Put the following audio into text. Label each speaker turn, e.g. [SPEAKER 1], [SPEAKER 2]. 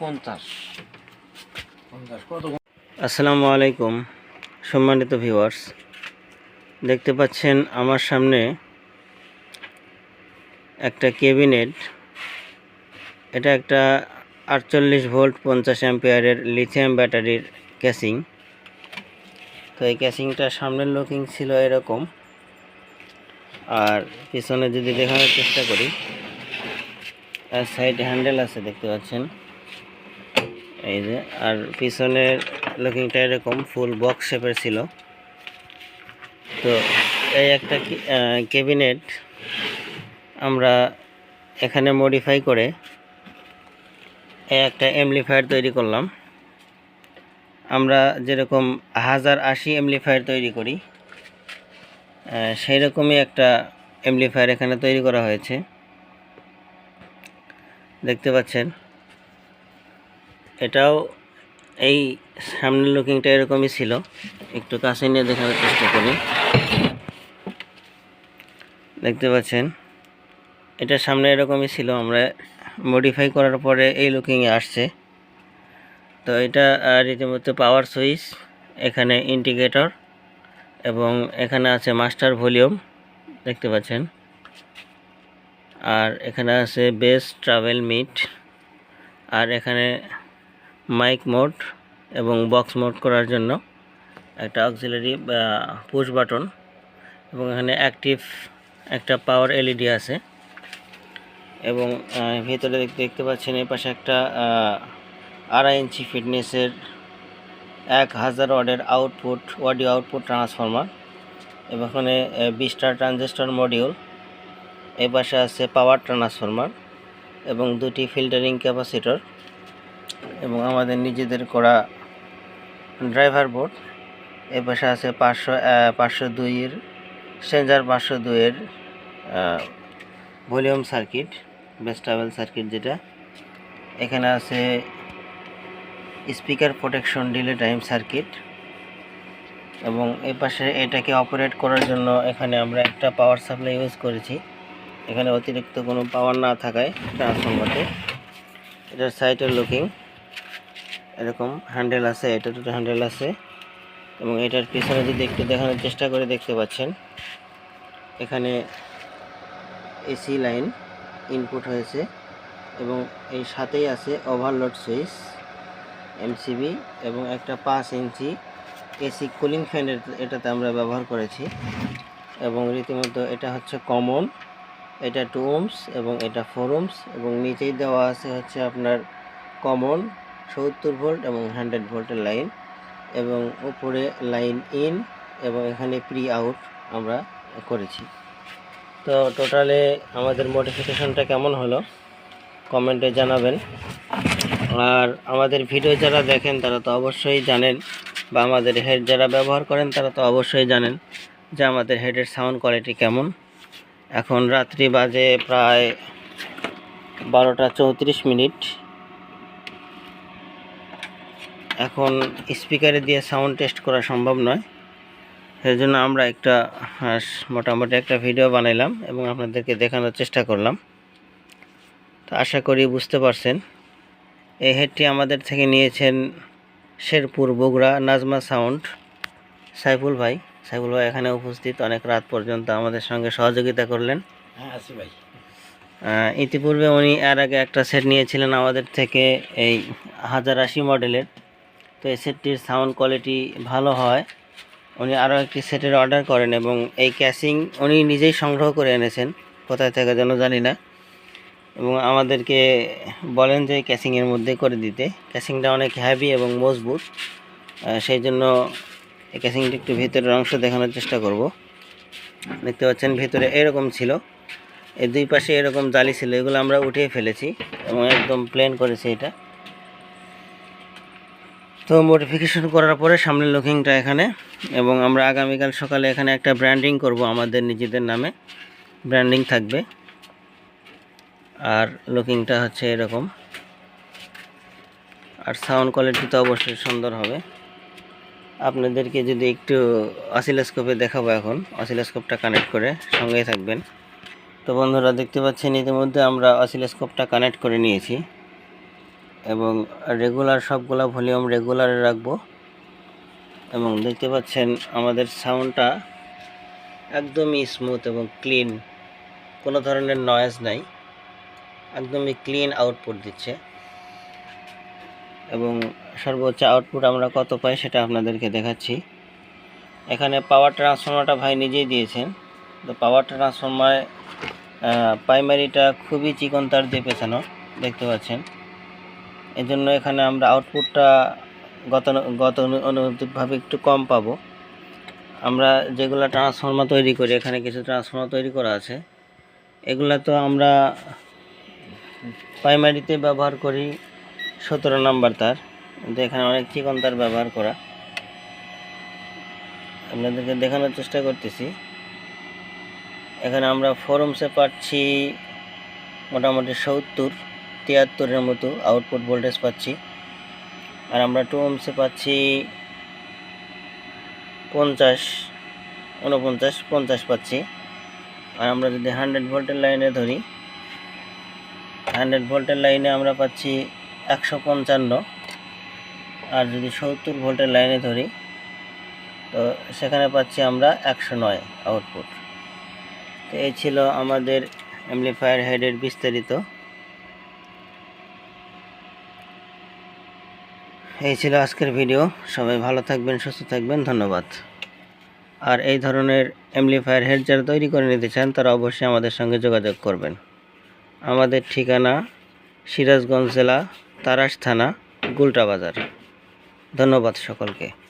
[SPEAKER 1] পঞ্চাশ।
[SPEAKER 2] আসসালামু আলাইকুম সম্মানিত ভিউয়ার্স দেখতে পাচ্ছেন আমার সামনে একটা ক্যাবিনেট এটা একটা আটচল্লিশ ভোল্ট পঞ্চাশ অ্যাম্পিয়ারের লিথিয়াম ব্যাটারির ক্যাসিং তো এই ক্যাসিংটা সামনের লুকিং ছিল এরকম। আর পিছনে যদি দেখানোর চেষ্টা করি আর সাইড হ্যান্ডেল আছে দেখতে পাচ্ছেন। এই যে, আর পিছনের লুকিংটা এরকম ফুল বক্স শেপের ছিল। তো এই একটা ক্যাবিনেট আমরা এখানে মডিফাই করে একটা এমলিফায়ার তৈরি করলাম। আমরা যেরকম হাজার আশি এমলিফায়ার তৈরি করি সেই রকমই একটা এমলিফায়ার এখানে তৈরি করা হয়েছে। দেখতে পাচ্ছেন? এটাও এই সামনের লুকিংটা এরকমই ছিল। একটু কাছে নিয়ে দেখার চেষ্টা করি। দেখতে পাচ্ছেন, এটা সামনে এরকমই ছিল। আমরা মডিফাই করার পরে এই লুকিংয়ে আসছে। তো এটা রীতিমতো পাওয়ার সুইচ এখানে ইন্ডিকেটর এবং এখানে আছে মাস্টার ভলিউম দেখতে পাচ্ছেন। আর এখানে আছে বেস ট্রাভেল মিট আর এখানে মাইক মোড এবং বক্স মোড করার জন্য একটা অক্সিলারি পুশ বাটন এবং এখানে অ্যাক্টিভ একটা পাওয়ার এলইডি আছে এবং ভিতরে দেখতে পাচ্ছেন এই পাশে একটা আড়াই ইঞ্চি ফিটনেসের এক হাজার ওয়ার্ডের আউটপুট অডিও আউটপুট ট্রান্সফর্মার এবং এখানে বিশটা ট্রানজিস্টর মডিউল এই পাশে আছে পাওয়ার ট্রান্সফর্মার এবং দুটি ফিল্টারিং ক্যাপাসিটর এবং আমাদের নিজেদের করা ড্রাইভার বোর্ড এ পাশে আছে পাঁচশো পাঁচশো দুইয়ের সেঞ্জার পাঁচশো দুইয়ের ভলিউম সার্কিট বেস্টাবেল সার্কিট যেটা। এখানে আছে speaker protection delay time circuit. এবং এই পাশে এটাকে অপারেট করার জন্য এখানে আমরা একটা পাওয়ার সাপ্লাই ইউজ করেছি। এখানে অতিরিক্ত কোনো পাওয়ার না থাকায় ট্রান্সফর্মারতে এটার সাইটের লুকিং এরকম হ্যান্ডেল আছে, এটা দুটো হ্যান্ডেল আছে। এবং এটার পিছনে যদি একটু দেখানোর চেষ্টা করে দেখতে পাচ্ছেন, এখানে এসি লাইন ইনপুট হয়েছে এবং এই সাথেই আছে ওভারলোড সুইচ এমসিবি এবং একটা পাঁচ ইঞ্চি এসি কুলিং ফ্যান এটাতে আমরা ব্যবহার করেছি। এবং রীতিমতো এটা হচ্ছে কমন এটা টু ওমস এবং এটা ফোর ওমস এবং নিচেই দেওয়া আছে হচ্ছে আপনার কমন সত্তর ভোল্ট এবং হান্ড্রেড ভোল্টের লাইন এবং উপরে লাইন ইন এবং এখানে প্রি আউট আমরা করেছি। তো টোটালে আমাদের মডিফিকেশনটা কেমন হলো? কমেন্টে জানাবেন। আর আমাদের ভিডিও যারা দেখেন, তারা তো অবশ্যই জানেন বা আমাদের হেড যারা ব্যবহার করেন, তারা তো অবশ্যই জানেন যে আমাদের হেডের সাউন্ড কোয়ালিটি কেমন। এখন রাত্রি বাজে প্রায় বারোটা চৌত্রিশ মিনিট। এখন স্পিকারে দিয়ে সাউন্ড টেস্ট করা সম্ভব নয়। সেই জন্য আমরা একটা মোটামুটি একটা ভিডিও বানাইলাম এবং আপনাদেরকে দেখানোর চেষ্টা করলাম। তো আশা করি বুঝতে পারছেন। এই হেডটি আমাদের থেকে নিয়েছেন শেরপুর বগুড়া নাজমা সাউন্ড। সাইফুল ভাই সাইফুল ভাই এখানে উপস্থিত। অনেক রাত পর্যন্ত আমাদের সঙ্গে সহযোগিতা করলেন।
[SPEAKER 1] হ্যাঁ ভাই।
[SPEAKER 2] ইতিপূর্বে উনি এর আগে একটা সেট নিয়েছিলেন আমাদের থেকে এই হাজার আশি মডেলের। তো এই সেটটির সাউন্ড কোয়ালিটি ভালো হয়। উনি আরও একটি সেটের অর্ডার করেন এবং এই ক্যাসিং উনি নিজেই সংগ্রহ করে এনেছেন, কোথায় থেকে যেন জানি না। এবং আমাদেরকে বলেন যে ক্যাসিংয়ের মধ্যে করে দিতে। ক্যাসিংটা অনেক হ্যাভি এবং মজবুত। সেই জন্য এই ক্যাসিংটা একটু ভেতরের অংশ দেখানোর চেষ্টা করব। দেখতে পাচ্ছেন ভেতরে এরকম ছিল। এই দুই পাশে এরকম জালি ছিল। এগুলো আমরা উঠিয়ে ফেলেছি এবং একদম প্লেন করেছি এটা। তো মডিফিকেশন করার পরে সামনের লুকিংটা এখানে, এবং আমরা আগামীকাল সকালে এখানে একটা ব্র্যান্ডিং করব আমাদের নিজেদের নামে। ব্র্যান্ডিং থাকবে। আর লুকিংটা হচ্ছে এরকম। আর সাউন্ড কোয়ালিটি তো অবশ্যই সুন্দর হবে। আপনাদেরকে যদি একটু অসিলোস্কোপে দেখাবো এখন অসিলোস্কোপটা কানেক্ট করে সঙ্গেই থাকবেন। তো বন্ধুরা দেখতে পাচ্ছেন, ইতিমধ্যে আমরা অসিলোস্কোপটা কানেক্ট করে নিয়েছি। এবং রেগুলার সবগুলা ভলিউম রেগুলারে রাখব। এবং দেখতে পাচ্ছেন আমাদের সাউন্ডটা একদমই স্মুথ এবং ক্লিন কোনো ধরনের নয়েজ নাই। একদমই ক্লিন আউটপুট দিচ্ছে। এবং সর্বোচ্চ আউটপুট আমরা কত পাই সেটা আপনাদেরকে দেখাচ্ছি। এখানে পাওয়ার ট্রান্সফর্মারটা ভাই নিজেই দিয়েছেন। তো পাওয়ার ট্রান্সফর্মার প্রাইমারিটা খুবই চিকন তার দিয়ে পেছানো। দেখতে পাচ্ছেন। এই জন্য এখানে আমরা আউটপুটটা গত গতানুগতিকভাবে একটু কম পাবো। আমরা যেগুলো ট্রান্সফর্মার তৈরি করি, এখানে কিছু ট্রান্সফর্মার তৈরি করা আছে। এগুলা তো আমরা প্রাইমারিতে ব্যবহার করি সতেরো নাম্বার তার, কিন্তু এখানে অনেক চিকন তার ব্যবহার করা। আপনাদেরকে দেখানোর চেষ্টা করতেছি। এখানে আমরা ফোরমসে পাচ্ছি মোটামুটি সত্তর। তিয়াত্তরের মতো আউটপুট ভোল্টেজ পাচ্ছি। আর আমরা টু ওমসে পাচ্ছি পঞ্চাশ উনপঞ্চাশ পঞ্চাশ পাচ্ছি। আর আমরা যদি হান্ড্রেড ভোল্টের লাইনে ধরি হান্ড্রেড ভোল্টের লাইনে আমরা পাচ্ছি একশো পঞ্চান্ন। আর যদি সত্তর ভোল্টের লাইনে ধরি, তো সেখানে পাচ্ছি আমরা একশো নয় আউটপুট তো এই ছিল আমাদের অ্যাম্পলিফায়ার হেডের বিস্তারিত এই ছিল আজকের ভিডিও। সবাই ভালো থাকবেন, সুস্থ থাকবেন, ধন্যবাদ। আর এই ধরনের অ্যাম্পলিফায়ার হেড যারা তৈরি করে নিতে চান, তারা অবশ্যই আমাদের সঙ্গে যোগাযোগ করবেন। আমাদের ঠিকানা সিরাজগঞ্জ জেলা তারাস থানা, গুলটা বাজার। ধন্যবাদ সকলকে।